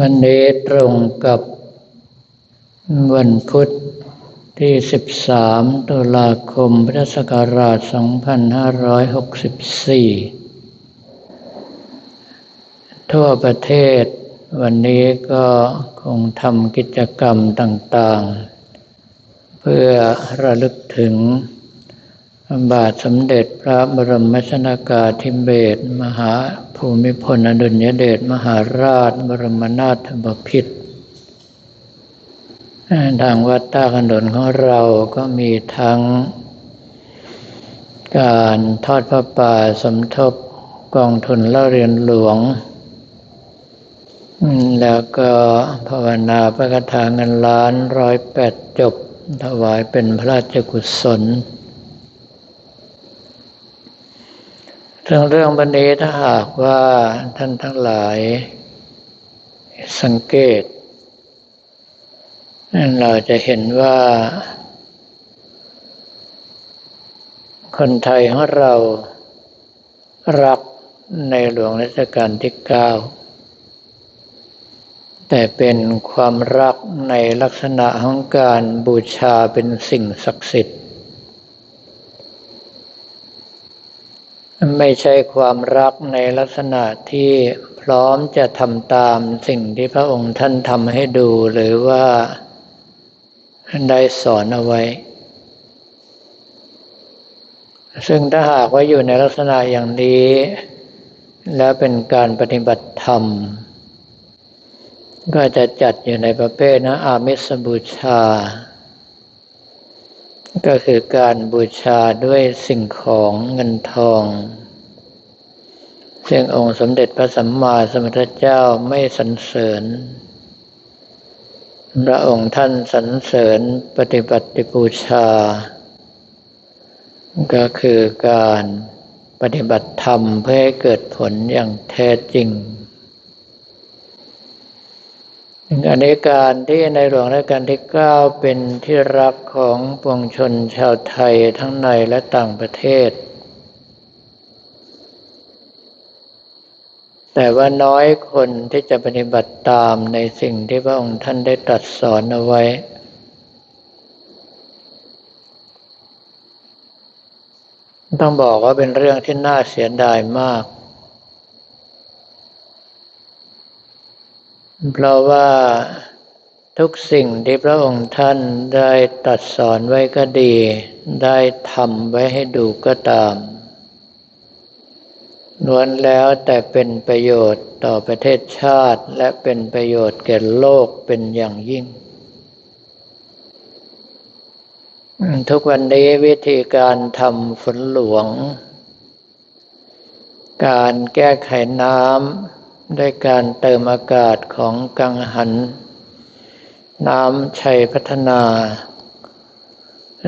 วันนี้ตรงกับวันพุธที่ 13 ตุลาคม พุทธศักราช 2564 ทั่วประเทศ วันนี้ก็คงทำกิจกรรมต่างๆ เพื่อระลึกถึง บาทสมเด็จพระบรมชนากาธิเบศรมหาภูมิพลอดุลยเดชมหาราชบรมนาถบพิตรทางวัดตาขนนของเราก็มีทั้ง การทอดพระป่าสมทบกองทุนเล่าเรียนหลวง แล้วก็ภาวนาพระคาถาเงินล้านร้อยแปดจบ ถวายเป็นพระราชกุศล ถึงเรื่องบันนี้ถ้าหากว่าท่านทั้งหลาย สังเกต เราจะเห็นว่า คนไทยของเรารักในหลวงรัชกาลที่เก้าแต่เป็นความรักในลักษณะของการบูชาเป็นสิ่งศักดิ์สิทธิ์ ไม่ใช่ความรักในลักษณะที่พร้อมจะทำตามสิ่งที่พระองค์ท่านทำให้ดูหรือว่าได้สอนเอาไว้ ซึ่งถ้าหากว่าอยู่ในลักษณะอย่างนี้ แล้วเป็นการปฏิบัติธรรม ก็จะจัดอยู่ในประเภทนะอามิสบูชา ก็คือการบูชาด้วยสิ่งของเงินทอง ซึ่งองค์สมเด็จพระสัมมาสัมพุทธเจ้าไม่สรรเสริญ พระองค์ท่านสรรเสริญปฏิบัติบูชา ก็คือการปฏิบัติธรรมเพื่อให้เกิดผลอย่างแท้จริง อันนี้การที่ในหลวงรัชกาลที่เก้าเป็นที่รักของปวงชนชาวไทยทั้งในและต่างประเทศ แต่ว่าน้อยคนที่จะปฏิบัติตามในสิ่งที่พระองค์ท่านได้ตรัสสอนเอาไว้ ต้องบอกว่าเป็นเรื่องที่น่าเสียดายมาก เพราะว่าทุกสิ่งที่พระองค์ท่านได้ตัดสอนไว้ก็ดี ได้ทำไว้ให้ดูก็ตามล้วนแล้วแต่เป็นประโยชน์ต่อประเทศชาติและเป็นประโยชน์แก่โลกเป็นอย่างยิ่ง ทุกวันนี้วิธีการทำฝนหลวง การแก้ไขน้ำ ด้วยการเติมอากาศของกังหัน น้ำชัยพัฒนา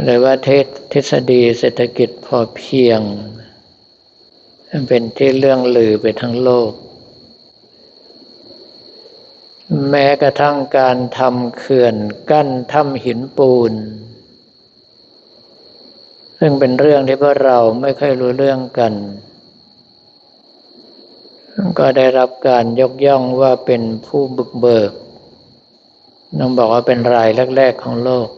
หรือว่าเทศทฤษฎีเศรษฐกิจพอเพียง เป็นที่เรื่องลือไปทั้งโลก แม้กระทั่งการทำเขื่อนกั้นถ้ำหินปูน ซึ่งเป็นเรื่องที่พวกเราไม่ค่อยรู้เรื่องกัน ก็ได้รับการยกย่องว่าเป็นผู้บุกเบิกน้องบอกว่าเป็นรายแรกๆของโลก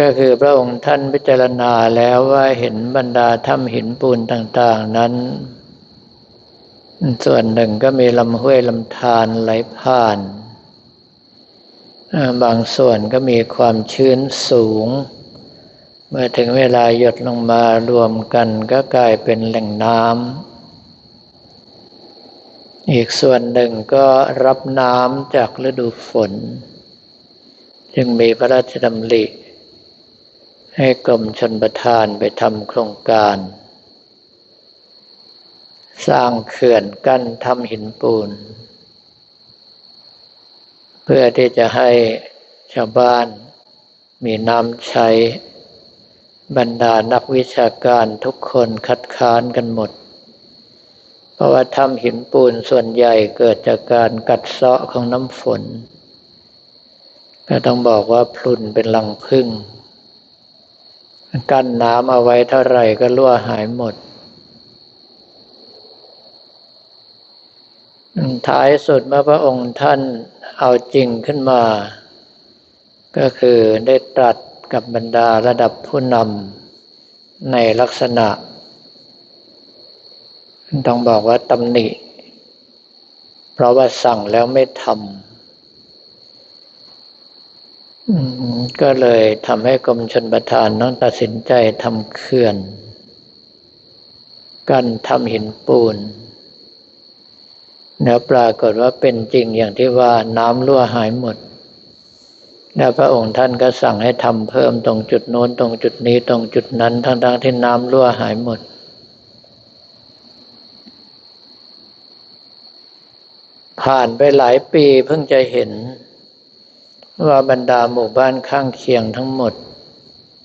ก็คือพระองค์ท่านพิจารณาแล้วว่าเห็นบรรดาถ้ำหินปูนต่าง ๆ นั้น ส่วนหนึ่งก็มีลำห้วยลำธารไหลผ่าน บางส่วนก็มีความชื้นสูง เมื่อถึงเวลาหยดลงมารวมกันก็กลายเป็นแหล่งน้ำ อีกส่วนหนึ่งก็รับน้ำจากฤดูฝน จึงมีพระราชดำริ ให้กรมชนประทานไปทำโครงการ สร้างเขื่อนกั้นทำหินปูน เพื่อที่จะให้ชาวบ้านมีน้ำใช้ บรรดานักวิชาการทุกคนคัดค้านกันหมด เพราะว่าถ้ำหินปูนส่วนใหญ่เกิดจากการกัดเซาะของน้ำฝน ก็ต้องบอกว่าพลุนเป็นลังพึ่ง กั้นน้ำเอาไว้เท่าไหร่ก็รั่วหายหมด ท้ายสุดเมื่อพระองค์ท่านเอาจริงขึ้นมา ก็คือได้ตรัส กับบรรดาระดับผู้นำในลักษณะ ต้องบอกว่าตำหนิ เพราะว่าสั่งแล้วไม่ทำก็เลยทำให้กรมชนประทานต้องตัดสินใจทำเขื่อน กันทำหินปูนแล้วปรากฏว่าเป็นจริงอย่างที่ว่าน้ำรั่วหายหมด แล้วพระองค์ท่านก็สั่งให้ทำเพิ่มตรงจุดโน้นตรงจุดนี้ตรงจุดนั้นทั้งๆที่น้ำรั่วหายหมด ผ่านไปหลายปีเพิ่งจะเห็น ว่าบรรดาหมู่บ้านข้างเคียงทั้งหมด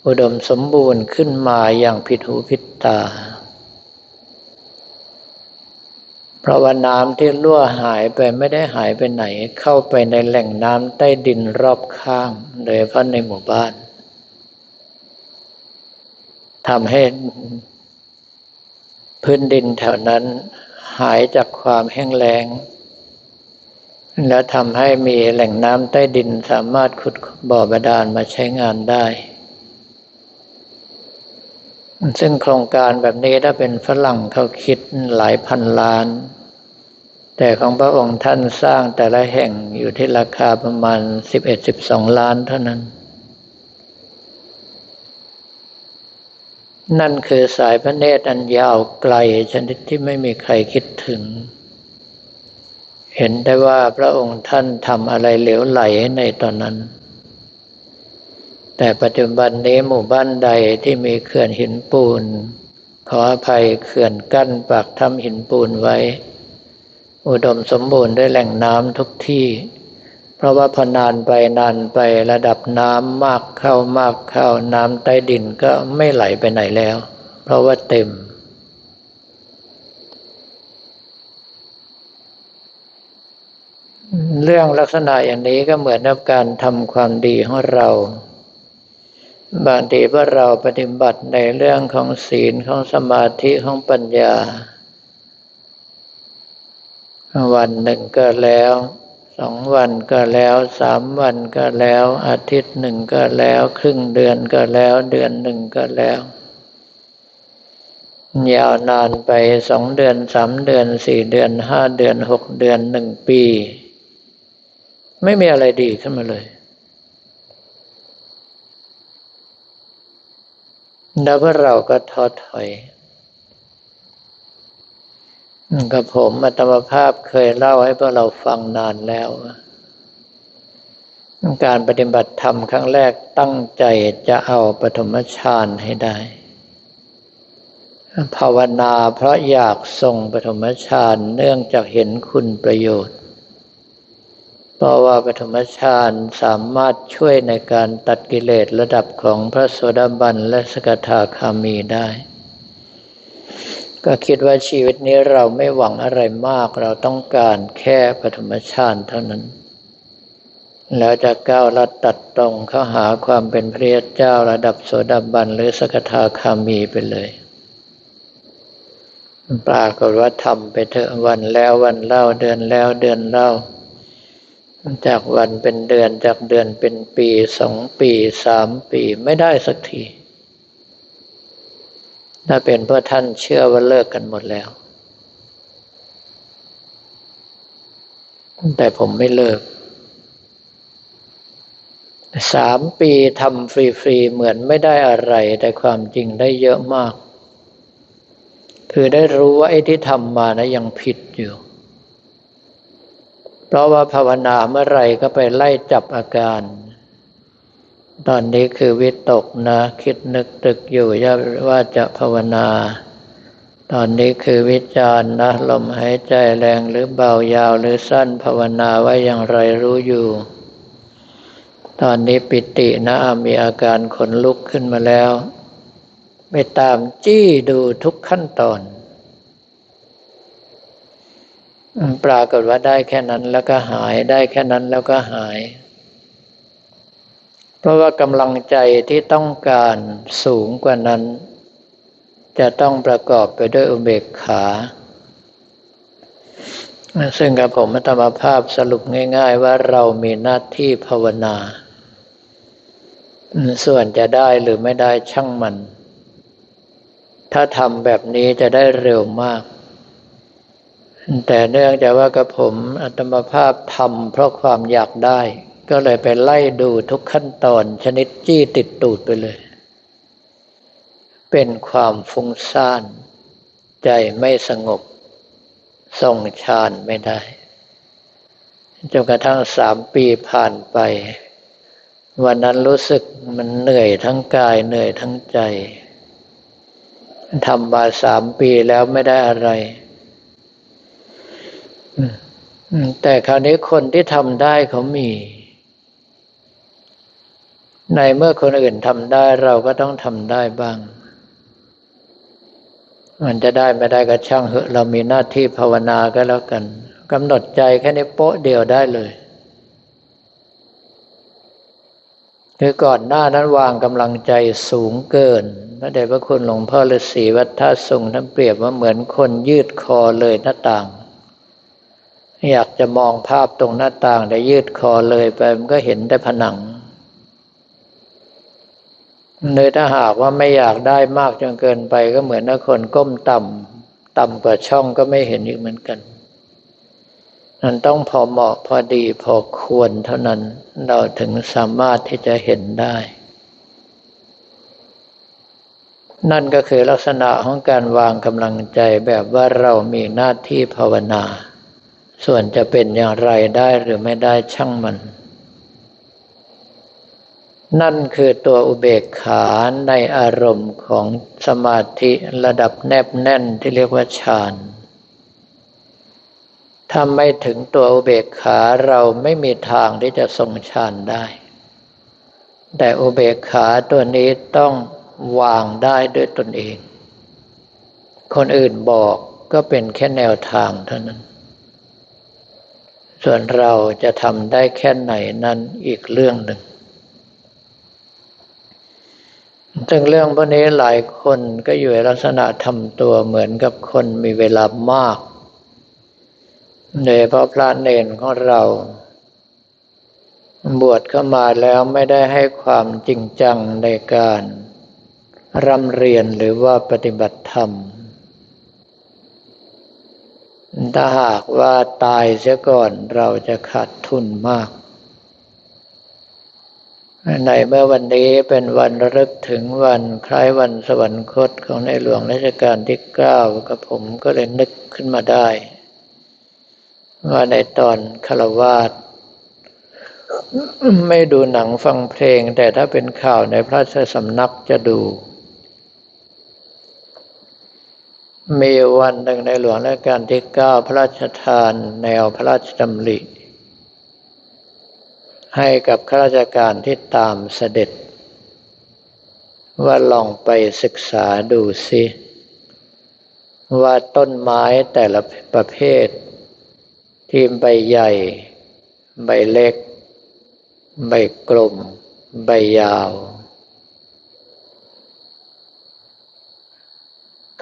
อุดมสมบูรณ์ขึ้นมาอย่างผิดหูผิดตา เพราะว่าน้ำที่รั่วหายไปไม่ได้หายไปไหน เข้าไปในแหล่งน้ำใต้ดินรอบข้างโดยเฉพาะในหมู่บ้านทำให้พื้นดินแถวนั้นหายจากความแห้งแล้ง และทำให้มีแหล่งน้ำใต้ดินสามารถขุดบ่อบาดาลมาใช้งานได้ ซึ่งโครงการแบบนี้ถ้าเป็นฝรั่งเขาคิดหลายพันล้าน แต่ของพระองค์ท่านสร้างแต่ละแห่งอยู่ที่ราคาประมาณสิบเอ็ดสิบสองล้านเท่านั้น นั่นคือสายพระเนตรอันยาวไกลชนิดที่ไม่มีใครคิดถึง เห็นได้ว่าพระองค์ท่านทำอะไรเหลวไหลในตอนนั้น แต่ปัจจุบันนี้หมู่บ้านใดที่มีเขื่อนหินปูน ขออภัยเขื่อนกั้นปากถ้ำหินปูนไว้ อุดมสมบูรณ์ด้วยแหล่งน้ำทุกที่ เพราะว่าพอนานไปนานไประดับน้ำมากเข้ามากเข้าน้ำใต้ดินก็ไม่ไหลไปไหนแล้ว เพราะว่าเต็มเรื่องลักษณะอย่างนี้ก็เหมือนกับการทำความดีของเรา บางทีว่าเราปฏิบัติในเรื่องของศีลของสมาธิของปัญญา วันหนึ่งก็แล้วสองวันก็แล้วสามวันก็แล้ว อาทิตย์หนึ่งก็แล้ว ครึ่งเดือนก็แล้ว เดือนหนึ่งก็แล้ว ยาวนานไปสองเดือนสามเดือนสี่เดือนห้าเดือนหกเดือนหนึ่งปี ไม่มีอะไรดีขึ้นมาเลย แล้วพวกเราก็ท้อถอยกับผมอัตมภาพเคยเล่าให้พวกเราฟังนานแล้ว การปฏิบัติธรรมครั้งแรกตั้งใจจะเอาปฐมฌานให้ได้ ภาวนาเพราะอยากส่งปฐมฌานเนื่องจากเห็นคุณประโยชน์ เพราะว่าปฐมฌานสามารถช่วยในการตัดกิเลสระดับของพระโสดาบันและสกทาคามีได้ ก็คิดว่าชีวิตนี้เราไม่หวังอะไรมาก เราต้องการแค่ปฐมฌานเท่านั้น แล้วจะก้าวลัดตัดตรงเข้าหาความเป็นพระเจ้าระดับโสดาบันหรือสกทาคามีไปเลยปรากฏว่าทำไปเถอะวันแล้ววันเล่าเดือนแล้วเดือนเล่า จากวันเป็นเดือนจากเดือนเป็นปีสองปีสามปีไม่ได้สักที ถ้าเป็นเพราะท่านเชื่อว่าเลิกกันหมดแล้ว แต่ผมไม่เลิกสามปีทำฟรีๆเหมือนไม่ได้อะไร แต่ความจริงได้เยอะมาก คือได้รู้ว่าไอ้ที่ทำมานะยังผิดอยู่ ราะว่าภาวนาเมื่อไรก็ไปไล่จับอาการ ตอนนี้คือวิตกนะ คิดนึกตึกอยู่ว่าจะภาวนา ตอนนี้คือวิจารณ์นะลมหายใจแรงหรือเบายาวหรือสั้นภาวนาไว้อย่างไรรู้อยู่ ตอนนี้ปิตินะมีอาการขนลุกขึ้นมาแล้ว ไปตามจี้ดูทุกขั้นตอน ปรากฏว่าได้แค่นั้นแล้วก็หายได้แค่นั้นแล้วก็หาย เพราะว่ากำลังใจที่ต้องการสูงกว่านั้น จะต้องประกอบไปด้วยอุเบกขา ซึ่งกับผมธรรมภาพสรุปง่าย ๆ ว่าเรามีหน้าที่ภาวนา ส่วนจะได้หรือไม่ได้ช่างมัน ถ้าทำแบบนี้จะได้เร็วมาก แต่เนื่องจากว่ากับผมอัตมภาพทำเพราะความอยากได้ ก็เลยไปไล่ดูทุกขั้นตอนชนิดจี้ติดตูดไปเลย เป็นความฟุ้งซ่าน ใจไม่สงบทรงฌานไม่ได้จนกระทั่งสามปีผ่านไป วันนั้นรู้สึกมันเหนื่อยทั้งกายเหนื่อยทั้งใจทำมาสามปีแล้วไม่ได้อะไร แต่คราวนี้คนที่ทำได้เขามี ในเมื่อคนอื่นทำได้เราก็ต้องทำได้บ้าง มันจะได้ไม่ได้ก็ช่างเหอะเรามีหน้าที่ภาวนาก็แล้วกันกำหนดใจแค่นี้โป๊ะเดียวได้เลยคือก่อนหน้านั้นวางกำลังใจสูงเกินพระเดชพระคุณหลวงพ่อฤาษีวัดท่าทรงท่านเปรียบว่าเหมือนคนยืดคอเลยหน้าต่าง อยากจะมองภาพตรงหน้าต่างแต่ยืดคอเลยไปมันก็เห็นแต่ผนังเลยถ้าหากว่าไม่อยากได้มากจนเกินไปก็เหมือนนักคนก้มต่ำต่ำกว่าช่องก็ไม่เห็นอีกเหมือนกันมันต้องพอเหมาะพอดีพอควรเท่านั้นเราถึงสามารถที่จะเห็นได้ นั่นก็คือลักษณะของการวางกำลังใจแบบว่าเรามีหน้าที่ภาวนา ส่วนจะเป็นอย่างไรได้หรือไม่ได้ช่างมัน นั่นคือตัวอุเบกขาในอารมณ์ของสมาธิระดับแนบแน่นที่เรียกว่าฌานถ้าไม่ถึงตัวอุเบกขาเราไม่มีทางที่จะทรงฌานได้ แต่อุเบกขาตัวนี้ต้องวางได้ด้วยตนเอง คนอื่นบอกก็เป็นแค่แนวทางเท่านั้น ส่วนเราจะทำได้แค่ไหนนั้นอีกเรื่องหนึ่ง ซึ่งเรื่องพวกนี้หลายคนก็อยู่ในลักษณะทำตัวเหมือนกับคนมีเวลามากโดยเพราะพระเนนของเรา บวชเข้ามาแล้วไม่ได้ให้ความจริงจังในการร่ำเรียนหรือว่าปฏิบัติธรรม ถ้าหากว่าตายเสียก่อนเราจะขาดทุนมาก ในเมื่อวันนี้เป็นวันระลึกถึงวันคล้ายวันสวรรคตของในหลวงรัชกาลที่เก้ากับผมก็เลยนึกขึ้นมาได้ ว่าในตอนคารวาสไม่ดูหนังฟังเพลง แต่ถ้าเป็นข่าวในพระราชสำนักจะดู มีวันหนึ่งในหลวงรัชกาลที่เก้าพระราชทาน แนวพระราชดำริ ให้กับข้าราชการที่ตามเสด็จ ว่าลองไปศึกษาดูสิ ว่าต้นไม้แต่ละประเภท ที่ใบใหญ่ ใบเล็ก ใบกลม ใบยาว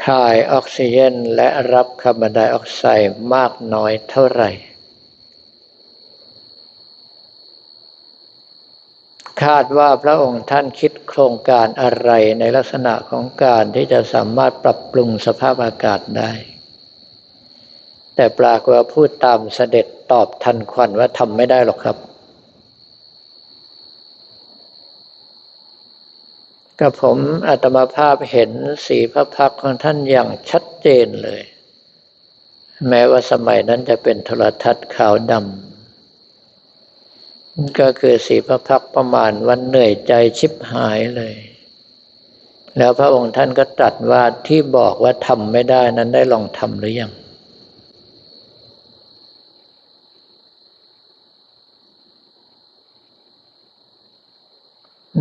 คายออกซิเจนและรับคาร์บอนไดออกไซด์มากน้อยเท่าไหร่ คาดว่าพระองค์ท่านคิดโครงการอะไรในลักษณะของการที่จะสามารถปรับปรุงสภาพอากาศได้ แต่ปรากฏว่าพูดตามเสด็จตอบทันควันว่าทำไม่ได้หรอกครับ กับผมอาตมาภาพเห็นสีพระพักของท่านอย่างชัดเจนเลย แม้ว่าสมัยนั้นจะเป็นโทรทัศน์ขาวดำก็คือสีพระพักประมาณวันเหนื่อยใจชิบหายเลย แล้วพระองค์ท่านก็ตรัสว่าที่บอกว่าทำไม่ได้นั้นได้ลองทำหรือยัง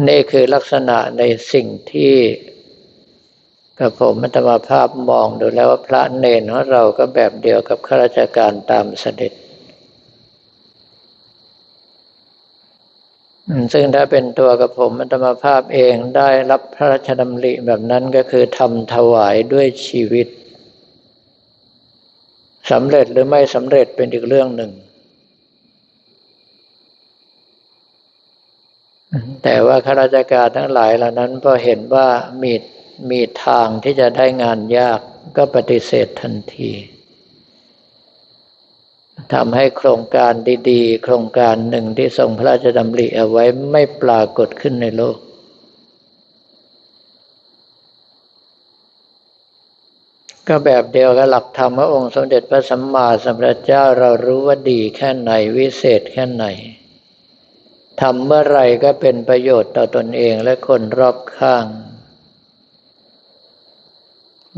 นี่คือลักษณะในสิ่งที่กับผมมัตมาภาพมองดูแล้วว่าพระเนนของเราก็แบบเดียวกับข้าราชการตามเสด็จ ซึ่งถ้าเป็นตัวกับผมอัตมาภาพเองได้รับพระราชดำริแบบนั้นก็คือทำถวายด้วยชีวิตสำเร็จหรือไม่สำเร็จเป็นอีกเรื่องหนึ่ง แต่ว่าข้าราชการทั้งหลายเหล่านั้นพอเห็นว่ามีมีทางที่จะได้งานยากก็ปฏิเสธทันทีทำให้โครงการดีๆ โครงการหนึ่งที่ทรงพระราชดำริเอาไว้ไม่ปรากฏขึ้นในโลก ก็แบบเดียวกับหลักธรรมพระองค์สมเด็จพระสัมมาสัมพุทธเจ้าเรารู้ว่าดีแค่ไหนวิเศษแค่ไหน ทำเมื่อไรก็เป็นประโยชน์ต่อตนเองและคนรอบข้าง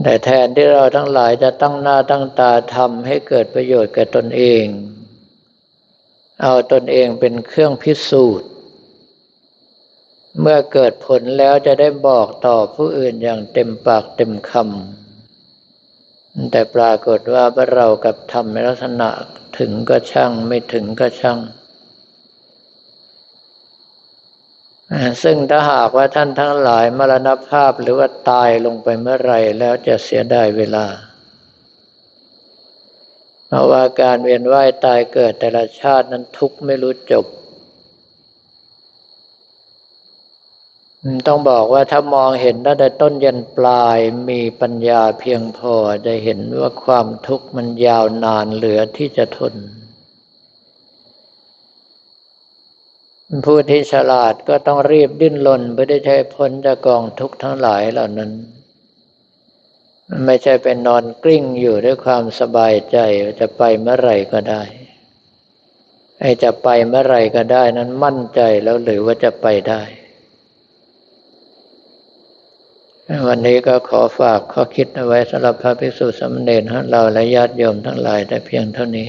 แต่แทนที่เราทั้งหลายจะตั้งหน้าตั้งตาทำให้เกิดประโยชน์แก่ตนเอง เอาตนเองเป็นเครื่องพิสูจน์ เมื่อเกิดผลแล้วจะได้บอกต่อผู้อื่นอย่างเต็มปากเต็มคำแต่ปรากฏว่าเรากับทำในลักษณะถึงก็ช่างไม่ถึงก็ช่าง ซึ่งถ้าหากว่าท่านทั้งหลายมรณภาพหรือว่าตายลงไปเมื่อไรแล้วจะเสียดายเวลา เพราะว่าการเวียนว่ายตายเกิดแต่ละชาตินั้นทุกไม่รู้จบ ต้องบอกว่าถ้ามองเห็นตั้งแต่ต้นยันปลายมีปัญญาเพียงพอจะเห็นว่าความทุกข์มันยาวนานเหลือที่จะทน ผู้ที่ฉลาดก็ต้องรีบดิ้นรนเพื่อได้ใช้พ้นจากกองทุกข์ทั้งหลายเหล่านั้น ไม่ใช่เป็นนอนกลิ้งอยู่ด้วยความสบายใจจะไปเมื่อไหร่ก็ได้ไอ้จะไปเมื่อไหร่ก็ได้นั้นมั่นใจแล้วหรือว่าจะไปได้ วันนี้ก็ขอฝากข้อคิดเอาไว้สำหรับพระภิกษุสมณเณรเราและญาติโยมทั้งหลายแต่เพียงเท่านี้